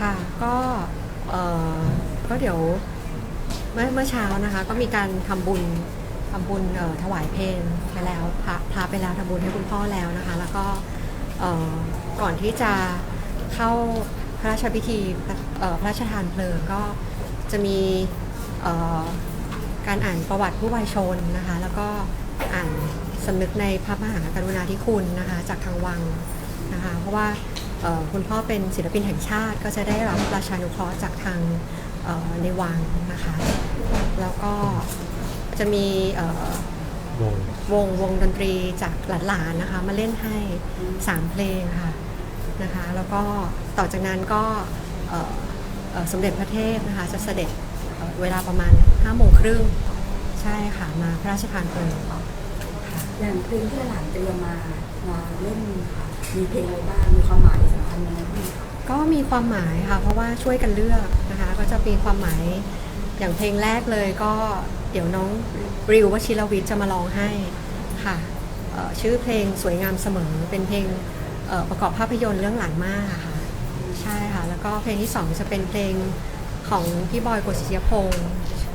ค่ะก็เอ่อก็เดี๋ยวเมื่อเมื่อเช้านะคะ ก็มีการทำบุญทำบุญเอ่อถวายเพลงไปแล้วพระพระไปแล้วทำบุญให้คุณพ่อแล้วนะคะ แล้วก็เอ่อก่อนที่จะเข้าพระราชพิธีเอ่อพระราชทานเพลิงก็จะมีเอ่อ การอ่านประวัติผู้วายชนนะคะ แล้วก็อ่านสำนึกในพระมหากรุณาธิคุณนะคะ จากทางวังนะคะ เพราะว่า คุณพ่อเป็นศิลปินแห่งชาติ ก็จะได้รับราชานุเคราะห์จากทางเอ่อในวังนะคะ แล้วก็จะมีเอ่อวงวงวงดนตรีจากหลานๆนะคะมาเล่นให้ 3 เพลงค่ะนะคะแล้วก็ต่อจากนั้นก็เอ่อเอ่อสมเด็จพระเทพนะคะจะเสด็จเอ่อเวลาประมาณ5โมงครึ่งใช่ค่ะมาพระราชทานเพลิงค่ะ อย่างเพลงที่หลานเตรียมมามาเล่นค่ะมีเพลงอะไรบ้างมีความหมายสำคัญยังไงบ้างก็มีความหมายค่ะ เพราะว่าช่วยกันเลือกนะคะ ก็จะมีความหมายอย่างเพลงแรกเลยก็เดี๋ยวน้องริววชิรวิทย์จะมาร้องให้ค่ะเอ่อชื่อเพลงสวยงามเสมอเป็นเพลงเอ่อประกอบภาพยนตร์เรื่องหลานมากอะค่ะใช่ค่ะ แล้วก็เพลงที่สองจะเป็นเพลงของพี่บอยโกศิยพงศ์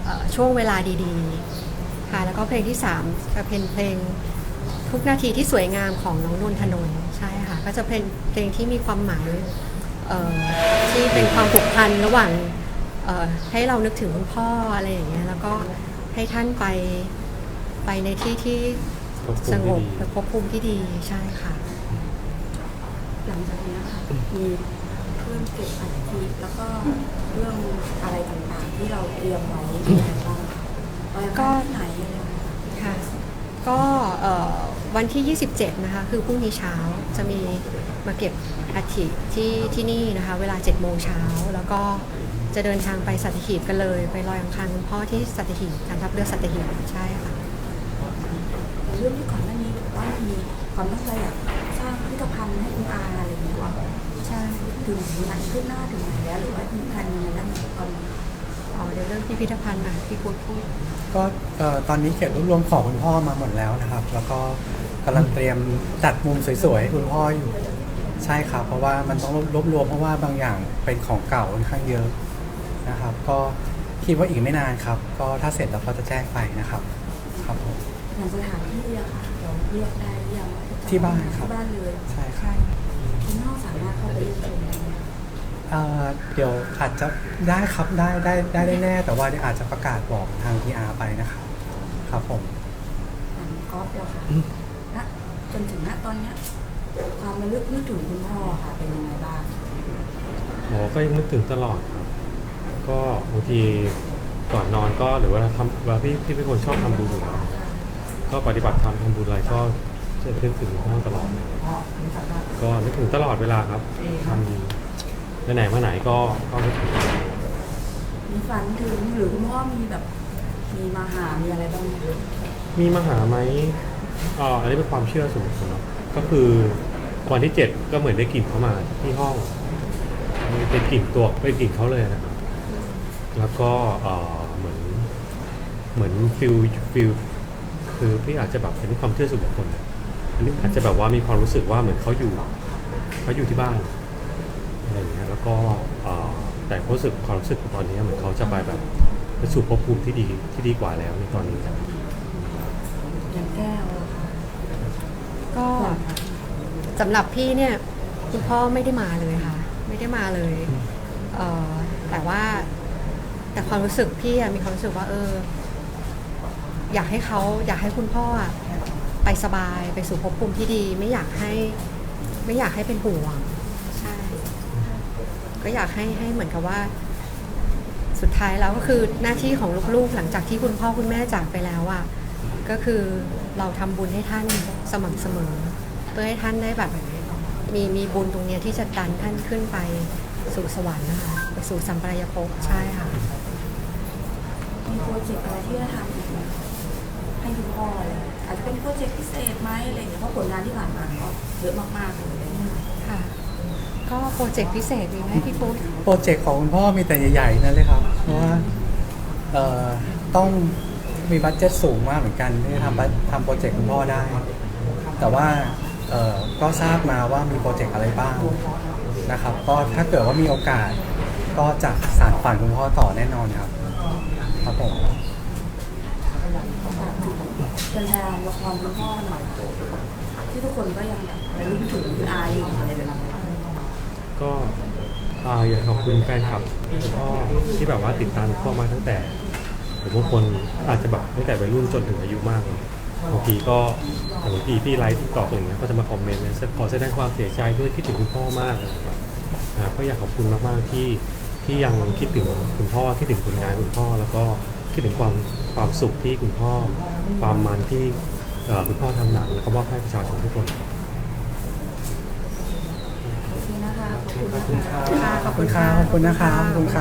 เอ่อช่วงเวลาดีๆ ค่ะแล้วก็เพลงที่สามจะเป็นเพลงทุกนาทีที่สวยงามของน้องนนทนนท์ใช่ค่ะก็จะเป็นเพลงที่มีความหมายเอ่อที่เป็นความผูกพันระหว่างเอ่อให้เรานึกถึงคุณพ่ออะไรอย่างเงี้ยแล้วก็ให้ท่านไปไปในที่ที่ควบคุสมงที่บดีและควบคุมที่ดีใช่ค่ะ หลังจากนี้ค่ะมีเรื่องเก็บอัฐิแล้วก็เรื่องอะไรต่างๆ ที่เราเตรียมไว้มีอะไรบ้างเราจะก็ไปที่ไหน ก็เอ่อวันที่ 27 นะคะ คือพรุ่งนี้เช้าจะมีมาเก็บอัฐิที่ที่นี่นะคะ เวลา 7 โมงเช้า แล้วก็จะเดินทางไปสัตหีบกันเลย ไปลอยอังคารคุณพ่อที่สัตหีบการทัพเรือสัตหีบใช่ค่ะแต่เรื่องที่ก่อนหน้านี้บอกว่ามีความตั้งใจอยากสร้างพิพิธภัณฑ์ให้คุณอาอะไรอย่างเงี้ยว่าใช่ถึงไหนขึ้นหน้าถึงไหนแล้วหรือว่ามีแผนยังไงบ้างตอนนี้ อ๋อเดี๋ยวเรื่องพิพิธภัณฑ์อะพี่พูดพูดก็เอ่อตอนนี้เก็บรวบรวมของคุณพ่อมาหมดแล้วนะครับ แล้วก็กำลังเตรียมจัดมุมสวยๆให้คุณพ่ออยู่ใช่ครับ เพราะว่ามันต้องรวบรวมเพราะว่าบางอย่างเป็นของเก่าค่อนข้างเยอะนะครับ ก็คิดว่าอีกไม่นานครับ ก็ถ้าเสร็จเราก็จะแจ้งไปนะครับ ครับผม อย่างสถานที่อะค่ะเราเลือกได้หรือยังว่าจะที่บ้านครับ ที่บ้านเลย ใช่ครับ เอ่อเดี๋ยวอาจจะได้ครับได้ได้ได้แน่ๆแต่ว่าเดี๋ยวอาจจะประกาศบอกทาง PR ไปนะครับครับผมอย่างกอล์ฟเราค่ะณจนถึงณตอนเนี้ยความระลึกนึกถึงคุณพ่อค่ะเป็นยังไงบ้างหมอก็ยังนึกถึงตลอดครับก็บางทีก่อนนอนก็หรือว่าทำเวลาพี่พี่เป็นคนชอบทำบุญอยู่แล้วก็ปฏิบัติธรรมทำบุญอะไรก็จะนึกถึงท่านตลอด ก็นึกถึงตลอดเวลาครับทำ ไหนมาไหนก็ก็นึกถึงมีฝันถึงหรือคุณพ่อมีแบบ มีมาหา มีอะไรบ้างไหมมีมาหาไหมอ่าอันนี้เป็นความเชื่อส่วนบุคคลเนาะก็คือวันที่เจ็ดก็เหมือนได้กลิ่นเขามาที่ห้องเป็นกลิ่นตัวเป็นกลิ่นเขาเลยนะครับแล้วก็เอ่อเหมือนเหมือนฟิลฟิลคือพี่อาจจะแบบเป็นความเชื่อส่วนบุคคลนะอันนี้อาจจะแบบว่ามีความรู้สึกว่าเหมือนเขาอยู่เขาอยู่ที่บ้าน อะไรอย่างเงี้ยแล้วก็แต่ความรู้สึกความรู้สึกตอนนี้เหมือนเขาจะไปแบบไปสู่ภพภูมิที่ดีที่ดีกว่าแล้วในตอนนี้อย่างแก้วก็สำหรับพี่เนี่ยคุณพ่อไม่ได้มาเลยค่ะ ไม่ได้มาเลยเออแต่ว่าแต่ความรู้สึกพี่มีความรู้สึกว่า เออ อยากให้เขาอยากให้คุณพ่อไปสบายไปสู่ภพภูมิที่ดี ไม่อยากให้ ไม่อยากให้เป็นห่วง ก็อยากให้ให้เหมือนกับว่า สุดท้ายแล้วก็คือหน้าที่ของลูกๆ หลังจากที่คุณพ่อคุณแม่จากไปแล้วอะก็คือเราทำบุญให้ท่านสม่ำเสมอ เพื่อให้ท่านได้แบบมีมีบุญตรงเนี้ยที่จะดันท่านขึ้นไปสู่สวรรค์นะคะไปสู่สัมปรายภพใช่ค่ะมีโปรเจกต์อะไรที่จะทำอีกไหมให้คุณพ่ออาจจะเป็นโปรเจกต์พิเศษไหมอะไรอย่างเงี้ยเพราะผลงานที่ผ่านมาก็เยอะมากๆเลย รเจกต์พิเศษมีไหมพี่ปุ๊โปรเจกต์ของคุณพ่อมีแต่ใหญ่ๆนั่นเลยครับ เพราะว่าเอ่อต้องมีบัตเจ็ตสูงมากเหมือนกันที่จะทำบัตทำโปรเจกต์คุณพ่อได้ แต่ว่าเอ่อก็ทราบมาว่ามีโปรเจกต์อะไรบ้างนะครับ ก็ถ้าเกิดว่ามีโอกาสก็จะสานฝันคุณพ่อต่อแน่นอนครับ ครับผมเป็นแทนละครคุณพ่อหน่อยที่ทุกคนก็ยังแบบระลึกถึงคุณอาอยู่อะไรแบบนี้ ก็อ่าอยากขอบคุณแฟนคลับที่แบบว่าติดตามคุณพ่อมาตั้งแต่ผมบางคนอาจจะแบบตั้งแต่วัยรุ่นจนถึงอายุมากเลยบางทีก็บางทีพี่ไลฟ์ตอบอย่างเงี้ยก็จะมาคอมเมนต์เลยขอแสดงความเสียใจด้วยคิดถึงคุณพ่อมากนะครับก็อยากขอบคุณมากๆที่ที่ยังคิดถึงคุณพ่อคิดถึงผลงานคุณพ่อ แล้วก็คิดถึงความความสุขที่คุณพ่อ ความมันที่คุณพ่อทำหนังแล้วก็มอบให้ประชาชนทุกคน โอเคนะคะ ขอบคุณนะคะขอบคุณครับขอบคุณนะคะขอบคุณค่ะ